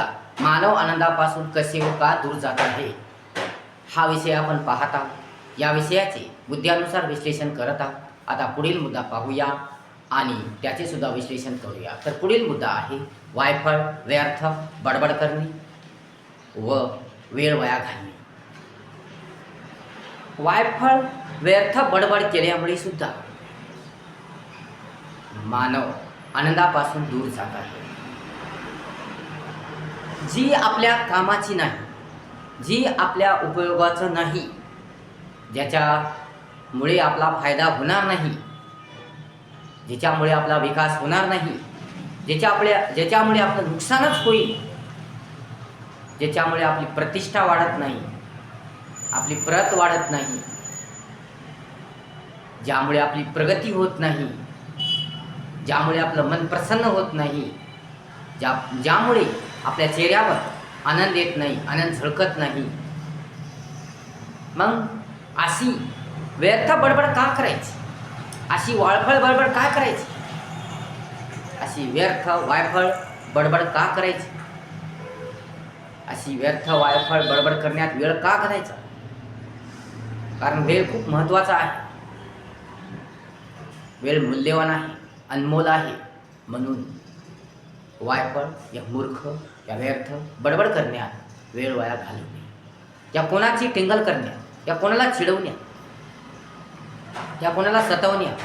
नमस्कार मानव आनंदापासून कसे व का दूर जात आहे? हा विषय आपण पाहत आहोत. या विषयाचे मुद्द्यानुसार विश्लेषण करत आहोत. आता पुढील मुद्दा पाहूया आणि त्याचे सुद्धा विश्लेषण करूया. तर पुढील मुद्दा आहे वायफळ व्यर्थ बडबड करणे व वेळ वाया घालणे. वायफळ व्यर्थ बडबड केल्यामुळे सुद्धा मानव आनंदापासून दूर जात आहे. जी आपल्या कामाची नाही जी आपल्या उपयोगाचं नाही ज्याच्यामुळे आपला फायदा होणार नाही ज्याच्यामुळे आपला विकास होणार नाही ज्याच्या आपल्या ज्याच्यामुळे आपलं नुकसानच होईल ज्याच्यामुळे आपली प्रतिष्ठा वाढत नाही आपली प्रत वाढत नाही ज्यामुळे आपली प्रगती होत नाही ज्यामुळे आपलं मन प्रसन्न होत नाही ज्या ज्यामुळे आपल्या चेहऱ्यावर आनंद येत नाही आनंद झळकत नाही. मग अशी व्यर्थ बडबड का करायची? अशी वाळफळ बडबड का करायची? अशी व्यर्थ वायफळ बडबड का करायची? अशी व्यर्थ वायफळ बडबड करण्यात वेळ का करायचा कारण वेळ खूप महत्त्वाचा आहे. वेळ मूल्यवान आहे अनमोल आहे म्हणून वायफळ या मूर्ख या व्यर्थ बडबड करण्यात वेळ वाया घालवणे या कोणाची टिंगल करण्यात या कोणाला चिडवण्यात या कोणाला सतवण्या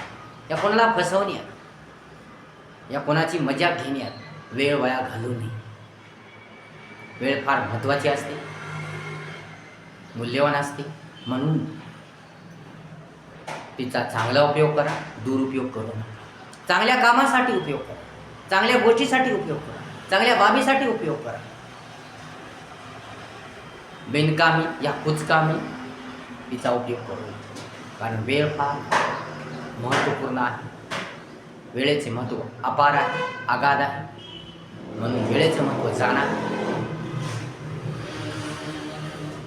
या कोणाला फसवण्या या कोणाची मजा घेण्यात वेळ वाया घालवणे वेळ फार महत्त्वाची असते. मूल्यवान असते. म्हणून तिचा चांगला उपयोग करा दुरुपयोग करू नका. चांगल्या कामासाठी उपयोग करा. चांगल्या गोष्टीसाठी उपयोग करा. चांगल्या बाबीसाठी उपयोग करा. बिनकामी या कुचकामी तिचा उपयोग करू. कारण वेळ फार महत्त्वपूर्ण आहे. वेळेचे महत्त्व अपार आहे आगाध आहे. म्हणून वेळेचं महत्त्व जाणा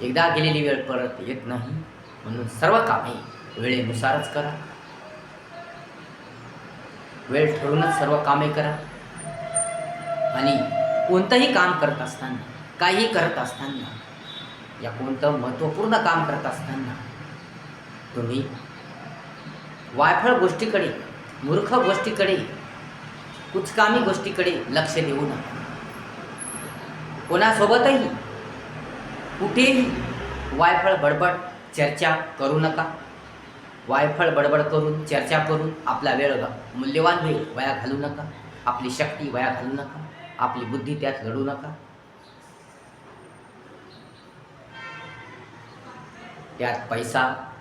एकदा गेलेली वेळ परत येत नाही. म्हणून सर्व कामे वेळेनुसारच करा. वेळ ठरवूनच सर्व कामे करा. आणि कोणतंही काम करत असताना काही करत असताना या कोणतं महत्त्वपूर्ण काम करत असताना तुम्ही वायफळ गोष्टीकडे मूर्ख गोष्टीकडे कुचकामी गोष्टीकडे लक्ष देऊ नका. कोणासोबतही कुठेही वायफळ बडबड चर्चा करू नका. वायफळ बडबड करून चर्चा करून आपला वेळ मूल्यवान वेळ वया घालू नका. आपली शक्ती वया घालू नका. आपली बुद्धी त्यात लढू नका. त्यात पैसा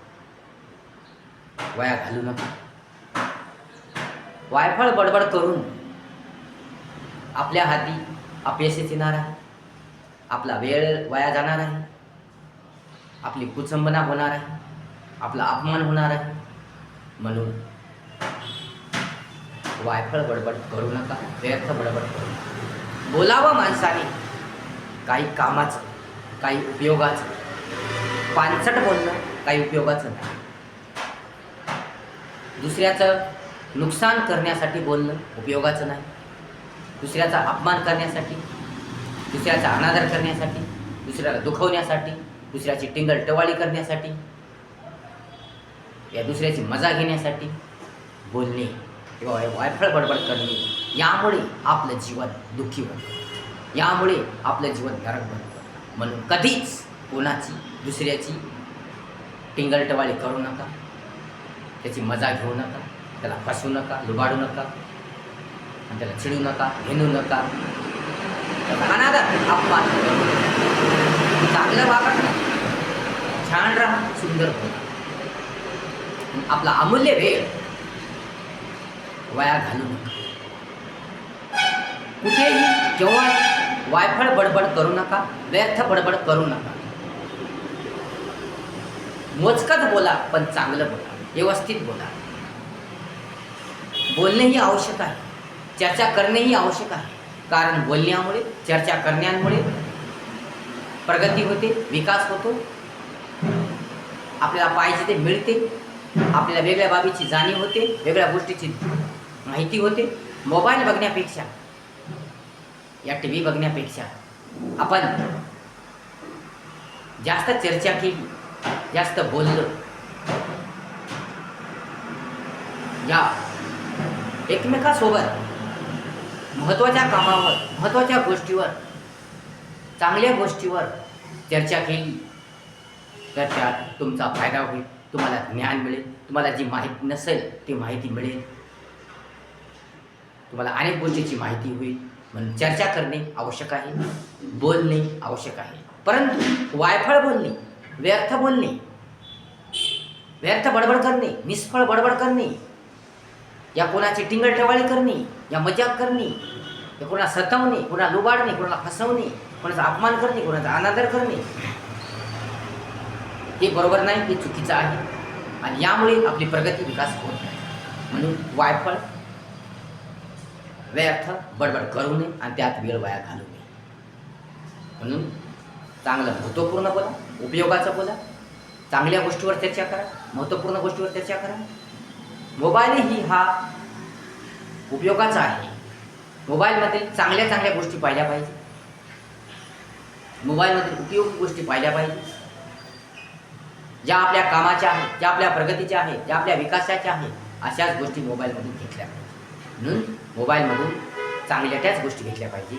वया घालू नका. वायफळ बडबड करून आपल्या हाती अपयशच येणार आहे. आपला वेळ वाया जाणार आहे. आपली कुचंबना होणार आहे. आपला अपमान होणार आहे. म्हणून वायफळ बडबड करू नका व्यर्थ बडबड करू नका. बोलावं माणसाने. काही कामाचं काही उपयोगाचं. पानसट बोलणं काही उपयोगाचं नाही. दुसऱ्याचं नुकसान करण्यासाठी बोलणं उपयोगाचं नाही. दुसऱ्याचा अपमान करण्यासाठी दुसऱ्याचा अनादर करण्यासाठी दुसऱ्याला दुखवण्यासाठी दुसऱ्याची टिंगल टवाळी करण्यासाठी या दुसऱ्याची मजा घेण्यासाठी बोलणे. किंवा वायफळ बडबड करणे. यामुळे आपलं जीवन दुःखी बनतं यामुळे आपलं जीवन नरक बनतं. म्हणून कधीच कोणाची दुसऱ्याची टिंगलटवाळी करू नका. त्याची मजा घेऊ नका. त्याला फसवू नका लुबाडू नका. आणि त्याला चिडू नका हिनू नका. अनादर अपमान चांगलं वागा. छान राहा सुंदर होणार आपला अमूल्य वेळ वया घालू नका. कुठेही केव्हा वायफळ बडबड करू नका व्यर्थ बडबड करू नका. मोजकत बोला पण चांगलं बोला व्यवस्थित बोला. बोलणेही आवश्यक आहे. चर्चा करणेही आवश्यक आहे. कारण बोलण्यामुळे चर्चा करण्यामुळे प्रगती होते विकास होतो. आपल्याला पाहिजे ते मिळते. आपल्याला वेगळ्या बाबीची जाणीव होते वेगळ्या गोष्टीची माहिती होते. मोबाईल बघण्यापेक्षा या टी व्ही बघण्यापेक्षा आपण जास्त चर्चा केली जास्त बोललो. या एकमेकासोबत महत्त्वाच्या कामावर महत्त्वाच्या गोष्टीवर चांगल्या गोष्टीवर चर्चा केली तर त्यात तुमचा फायदा होईल तुम्हाला ज्ञान मिळेल तुम्हाला जी माहिती नसेल ती माहिती मिळेल. तुम्हाला अनेक गोष्टीची माहिती होईल. म्हणून चर्चा करणे आवश्यक आहे. बोलणे आवश्यक आहे. परंतु वायफळ बोलणे व्यर्थ बोलणे व्यर्थ बडबड करणे निष्फळ बडबड करणे या कोणाची टिंगल टवाळी करणे या मजाक करणे या कोणा सतवणे कोणा लुबाडणे कोणाला फसवणे कोणाचा अपमान करणे कोणाचा अनादर करणे हे बरोबर नाही हे चुकीचं आहे. आणि यामुळे आपली प्रगती विकास होत नाही. म्हणून वायफळ व्यर्थ बडबड करू नये आणि त्यात वेळ वाया घालू नये. म्हणून चांगलं महत्त्वपूर्ण बोला उपयोगाचं बोला चांगल्या गोष्टीवर चर्चा करा महत्त्वपूर्ण गोष्टीवर चर्चा करा. मोबाईल ही हा उपयोगाचा आहे. मोबाईलमध्ये चांगल्या चांगल्या गोष्टी पाहिल्या पाहिजे. मोबाईलमध्ये उपयोगी गोष्टी पाहिल्या पाहिजे. ज्या आपल्या कामाच्या आहेत ज्या आपल्या प्रगतीच्या आहेत ज्या आपल्या विकासाच्या आहेत अशाच गोष्टी मोबाईलमधून घेतल्या पाहिजे. म्हणून मोबाईलमधून चांगल्या त्याच गोष्टी घेतल्या पाहिजे.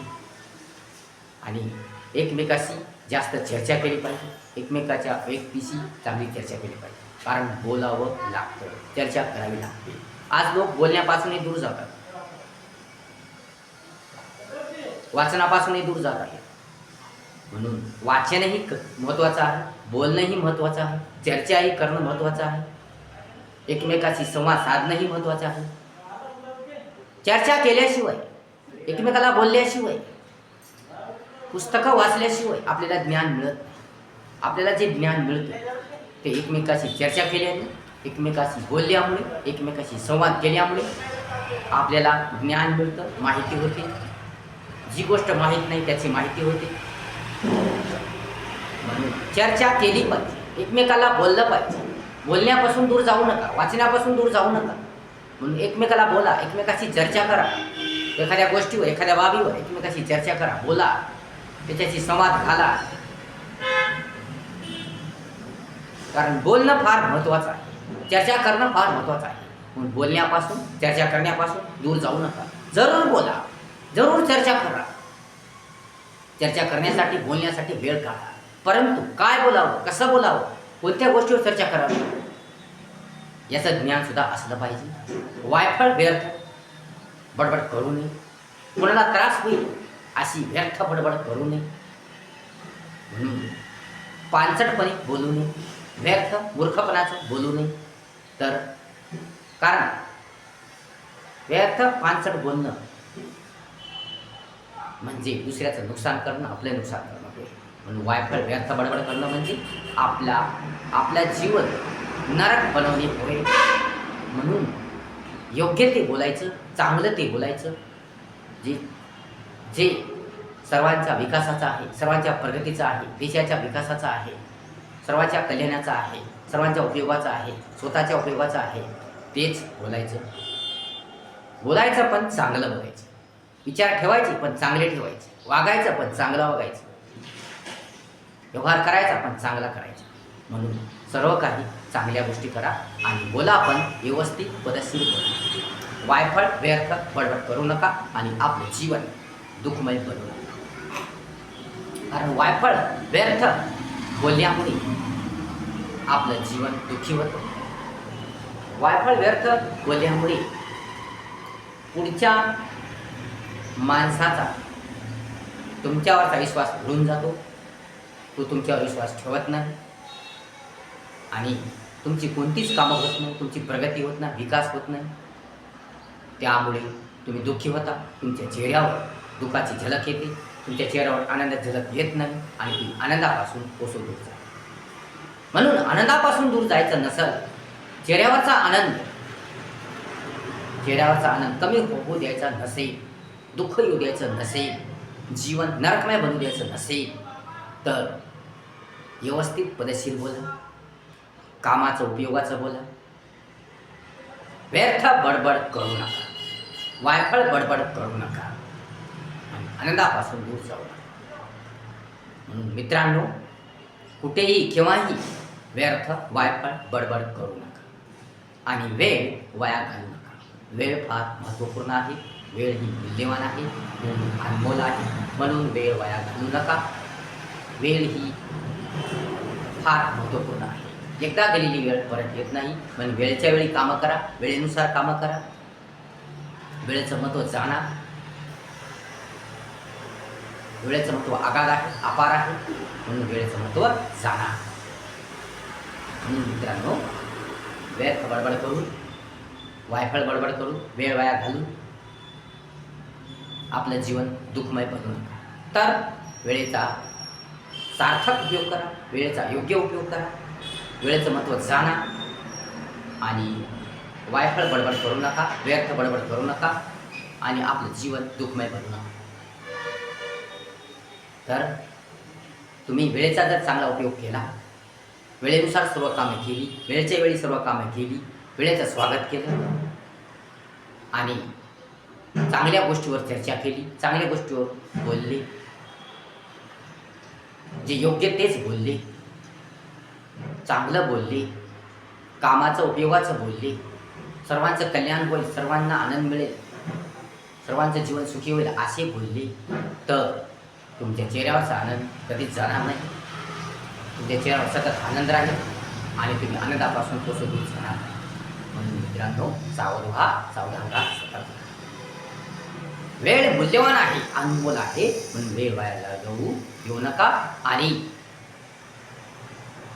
आणि एकमेकाशी जास्त चर्चा केली पाहिजे. एकमेकाच्या व्यक्तीशी चांगली चर्चा केली पाहिजे. कारण बोलावं लागतं. चर्चा करावी लागते. आज लोक बोलण्यापासूनही दूर जातात. वाचनापासूनही दूर जात आहेत म्हणून वाचनही क महत्त्वाचं आहे. बोलणंही महत्त्वाचं आहे. चर्चाही करणं महत्त्वाचं आहे. एकमेकाशी संवाद साधणंही महत्त्वाचं आहे. चर्चा केल्याशिवाय एकमेकाला बोलल्याशिवाय पुस्तकं वाचल्याशिवाय आपल्याला ज्ञान मिळत नाही. आपल्याला जे ज्ञान मिळतं ते एकमेकाशी चर्चा केल्याने एकमेकाशी बोलल्यामुळे एकमेकाशी संवाद केल्यामुळे आपल्याला ज्ञान मिळतं माहिती होते. जी गोष्ट माहीत नाही त्याची माहिती होते. म्हणून चर्चा केली पाहिजे. एकमेकाला बोललं पाहिजे. बोलण्यापासून दूर जाऊ नका वाचण्यापासून दूर जाऊ नका. म्हणून एकमेकाला बोला एकमेकाशी चर्चा करा. एखाद्या गोष्टीवर एखाद्या बाबीवर एकमेकाशी चर्चा करा बोला. त्याच्याशी संवाद घाला. कारण बोलणं फार महत्त्वाचं आहे. चर्चा करणं फार महत्त्वाचं आहे. म्हणून बोलण्यापासून चर्चा करण्यापासून दूर जाऊ नका. जरूर बोला. जरूर चर्चा करा. चर्चा करण्यासाठी बोलण्यासाठी वेळ काढा. परंतु काय बोलावं कसं बोलावं कोणत्या गोष्टीवर चर्चा करावी? याचं ज्ञान सुद्धा असलं पाहिजे. वायफळ व्यर्थ बडबड करू नये. कोणाला त्रास होईल अशी व्यर्थ बडबड करू नये. म्हणून पानसटपणे बोलू नये. व्यर्थ मूर्खपणाचं बोलू नये. तर कारण व्यर्थ पानसट बोलणं म्हणजे दुसऱ्याचं नुकसान करणं आपलं नुकसान करणं. म्हणून वायफळ व्यर्थ बडबड करणं म्हणजे आपला आपल्या जीवन नरक बनवणे होय. म्हणून योग्य ते बोलायचं चांगलं ते बोलायचं जे जे सर्वांच्या विकासाचा आहे सर्वांच्या प्रगतीचा आहे देशाच्या विकासाचा आहे सर्वांच्या कल्याणाचा आहे सर्वांच्या उपयोगाचा आहे स्वतःच्या उपयोगाचा आहे तेच बोलायचं. बोलायचं पण चांगलं बोलायचं. विचार ठेवायचे पण चांगले ठेवायचे. वागायचं पण चांगलं वागायचं. व्यवहार करायचा पण चांगला करायचा. म्हणून सर्व काही चांगल्या गोष्टी करा आणि बोला पण व्यवस्थित पदस्थिर करू. वायफळ व्यर्थ बडबड करू नका आणि आपलं जीवन दुःखमय बनवू नका. कारण वायफळ व्यर्थ बोलण्यामुळे आपलं जीवन दुःखी होतं. वायफळ व्यर्थ बोलल्यामुळे पुढच्या माणसाचा तुमच्यावरचा विश्वास उडून जातो तो तुमच्यावर विश्वास ठेवत नाही. आणि तुमची कोणतीच कामं होत नाही तुमची प्रगती होत नाही विकास होत नाही. त्यामुळे तुम्ही दुःखी होता तुमच्या चेहऱ्यावर दुःखाची झलक येते तुमच्या चेहऱ्यावर आनंदाची झलक येत नाही आणि ती आनंदापासून कोसो दूर जा. म्हणून आनंदापासून दूर जायचं नसल चेहऱ्यावरचा आनंद चेहऱ्यावरचा आनंद कमी होऊ द्यायचा नसेल दुःख येऊ द्यायचं नसेल जीवन नरकमय बनू द्यायचं नसेल तर व्यवस्थित पदशीर बोला. कामाचं उपयोगाचं बोला. व्यर्थ बडबड करू नका. वायफळ बडबड करू नका. आणि आनंदापासून दूर जाऊ नका. म्हणून मित्रांनो कुठेही केव्हाही व्यर्थ वायफळ बडबड करू नका. आणि वेळ वाया घालू नका. वेळ फार महत्त्वपूर्ण आहे. वेळ ही मूल्यवान आहे. म्हणून अनमोल आहे. म्हणून वेळ वाया घालू नका. वेळ ही फार महत्त्वपूर्ण आहे. एकदा गेलेली वेळ परत येत नाही. पण वेळच्या वेळी कामं करा. वेळेनुसार कामं करा. वेळेचं महत्त्व जाणा. वेळेचं महत्त्व आगाध आहे अपार आहे. म्हणून वेळेचं महत्त्व जाणा. म्हणून मित्रांनो व्यर्थ बडबड करून वायफळ बडबड करून वेळ वाया घालून आपलं जीवन दुःखमय बनवू नका. तर वेळेचा सार्थक उपयोग करा. वेळेचा योग्य उपयोग करा. वेळेचं महत्त्व जाणा आणि वायफळ बडबड करू नका व्यर्थ बडबड करू नका आणि आपलं जीवन दुःखमय बनू नका. तर तुम्ही वेळेचा जर चांगला उपयोग केला वेळेनुसार सर्व कामे केली वेळेच्या वेळी सर्व कामे केली वेळेचं स्वागत केलं आणि चांगल्या गोष्टीवर चर्चा केली चांगल्या गोष्टीवर बोलले जे योग्य तेच बोलले चांगलं बोलली. कामाचं उपयोगाचं बोलली. सर्वांचं कल्याण होईल सर्वांना आनंद मिळेल. सर्वांचं जीवन सुखी होईल असे बोलले. तर तुमच्या चेहऱ्यावरचा आनंद कधीच जाणार नाही. तुमच्या चेहऱ्यावर सतत आनंद राहील आणि तुम्ही आनंदापासून कसं दूर जाणार नाही. म्हणून मित्रांनो सावध व्हा सावधान राहा सतर्क वेळ मूल्यवान आहे अनमोल आहे. म्हणून वेळ व्हायला जाऊ येऊ नका. आणि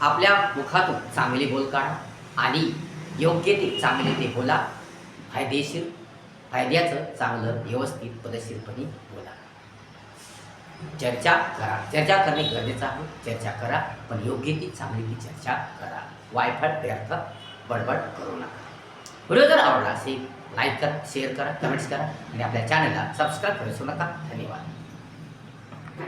आपल्या मुखातून चांगले बोल काढा आणि योग्य ते चांगले ते बोला. फायदेशीर फायद्याचं चांगलं व्यवस्थित पद्धतशीरपणे बोला. चर्चा करा. चर्चा करणे गरजेचं आहे. चर्चा करा पण योग्य ती चांगली ती चर्चा करा. वायफाय व्यर्थ बडबड करू नका. व्हिडिओ जर आवडला असेल लाईक करा शेअर करा कमेंट्स करा आणि आपल्या चॅनलला सबस्क्राईब करू नका. धन्यवाद.